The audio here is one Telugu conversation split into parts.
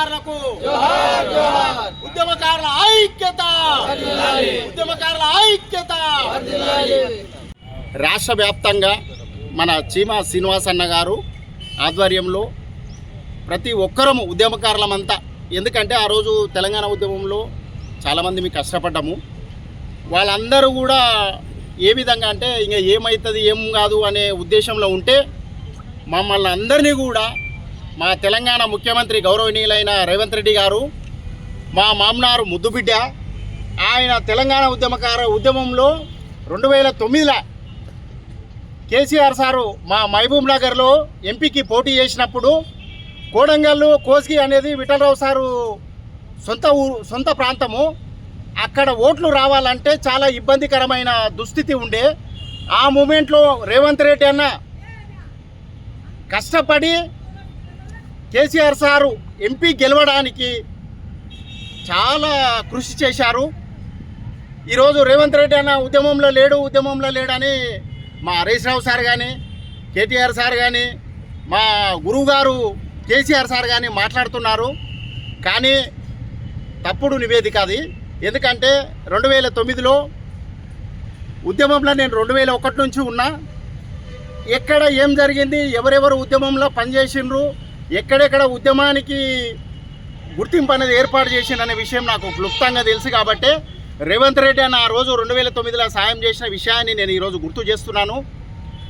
ఉద్యమకారులకు. ఉద్యమకారుల ఐక్యత. ఉద్యమకారుల ఐక్యత. రాష్ట్ర వ్యాప్తంగా మన చీమా శ్రీనివాస్ అన్న గారు ఆధ్వర్యంలో ప్రతి ఒక్కరము ఉద్యమకారులమంతా ఎందుకంటే ఆ రోజు తెలంగాణ ఉద్యమంలో చాలామంది మీకు కష్టపడ్డాము. వాళ్ళందరూ కూడా ఏ విధంగా అంటే ఇంకా ఏమవుతుంది ఏం కాదు అనే ఉద్దేశంలో ఉంటే మమ్మల్ని అందరినీ కూడా మా తెలంగాణ ముఖ్యమంత్రి గౌరవనీయులైన రేవంత్ రెడ్డి గారు మా మామనారు ముద్దుబిడ్డ ఆయన తెలంగాణ ఉద్యమకార ఉద్యమంలో రెండు వేల తొమ్మిదిలో కేసీఆర్ సారు మా మహబూబ్ నగర్లో ఎంపీకి పోటీ చేసినప్పుడు కోడంగల్లు కోస్గి అనేది విఠలరావు సారు సొంత ఊరు సొంత ప్రాంతము. అక్కడ ఓట్లు రావాలంటే చాలా ఇబ్బందికరమైన దుస్థితి ఉండే. ఆ మూమెంట్లో రేవంత్ రెడ్డి అన్న కష్టపడి కేసీఆర్ సారు ఎంపీ గెలవడానికి చాలా కృషి చేశారు. ఈరోజు రేవంత్ రెడ్డి అన్న ఉద్యమంలో లేడు ఉద్యమంలో లేడని మా హరీష్ రావు సార్ కానీ కేటీఆర్ సార్ కానీ మా గురువు గారు కేసీఆర్ సార్ కానీ మాట్లాడుతున్నారు. కానీ తప్పుడు నివేదిక అది. ఎందుకంటే రెండు వేల తొమ్మిదిలో ఉద్యమంలో నేను రెండు వేల ఒకటి నుంచి ఉన్నా. ఎక్కడ ఏం జరిగింది ఎవరెవరు ఉద్యమంలో పనిచేసిండ్రు ఎక్కడెక్కడ ఉద్యమానికి గుర్తింపు అనేది ఏర్పాటు చేసిందనే విషయం నాకు క్లుప్తంగా తెలుసు కాబట్టి రేవంత్ రెడ్డి అన్న ఆ రోజు రెండు వేల తొమ్మిదిలో సాయం చేసిన విషయాన్ని నేను ఈరోజు గుర్తు చేస్తున్నాను.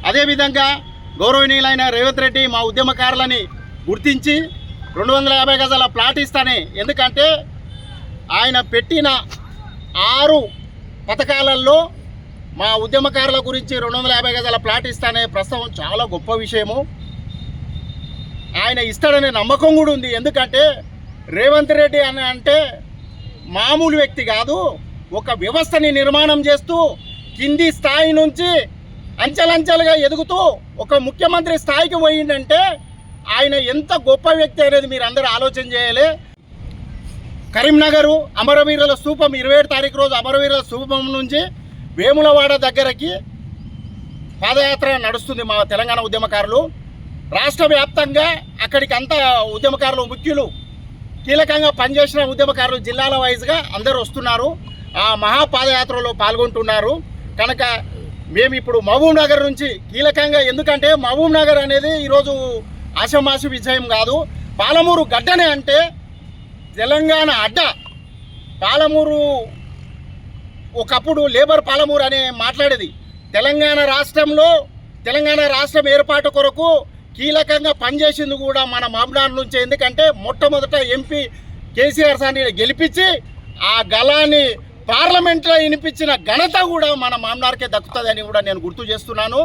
అదేవిధంగా గౌరవనీయులైన రేవంత్ రెడ్డి మా ఉద్యమకారులని గుర్తించి రెండు వందల యాభై గజాల ప్లాట్ ఇస్తానే. ఎందుకంటే ఆయన పెట్టిన ఆరు పథకాలలో మా ఉద్యమకారుల గురించి రెండు వందల యాభై గజాల ప్లాట్ ఇస్తానే ప్రస్తుతం చాలా గొప్ప విషయము. ఆయన ఇస్తాడనే నమ్మకం కూడా ఉంది. ఎందుకంటే రేవంత్ రెడ్డి అని అంటే మామూలు వ్యక్తి కాదు. ఒక వ్యవస్థని నిర్మాణం చేస్తూ కింది స్థాయి నుంచి అంచెలంచెలుగా ఎదుగుతూ ఒక ముఖ్యమంత్రి స్థాయికి పోయిందంటే ఆయన ఎంత గొప్ప వ్యక్తి అనేది మీరు అందరూ ఆలోచన చేయాలి. కరీంనగరు అమరవీరుల స్థూపం ఇరవై ఏడు తారీఖు రోజు అమరవీరుల స్థూపం నుంచి వేములవాడ దగ్గరకి పాదయాత్ర నడుస్తుంది మా తెలంగాణ ఉద్యమకారులు. రాష్ట్ర వ్యాప్తంగా అక్కడికి అంతా ఉద్యమకారులు ముఖ్యులు కీలకంగా పనిచేసిన ఉద్యమకారులు జిల్లాల వైజ్గా అందరూ వస్తున్నారు. ఆ మహాపాదయాత్రలో పాల్గొంటున్నారు. కనుక మేము ఇప్పుడు మహబూబ్ నగర్ నుంచి కీలకంగా ఎందుకంటే మహబూబ్ నగర్ అనేది ఈరోజు ఆషమాషి విజయం కాదు. పాలమూరు గడ్డనే అంటే తెలంగాణ అడ్డ. పాలమూరు ఒకప్పుడు లేబర్ పాలమూరు అనే మాట్లాడేది. తెలంగాణ రాష్ట్రంలో తెలంగాణ రాష్ట్రం ఏర్పాటు కొరకు కీలకంగా పనిచేసింది కూడా మన మామనాడు నుంచి. ఎందుకంటే మొట్టమొదట ఎంపీ కేసీఆర్ సార్ని గెలిపించి ఆ గలాన్ని పార్లమెంట్లో వినిపించిన ఘనత కూడా మన మామనార్కే దక్కుతుందని కూడా నేను గుర్తు చేస్తున్నాను.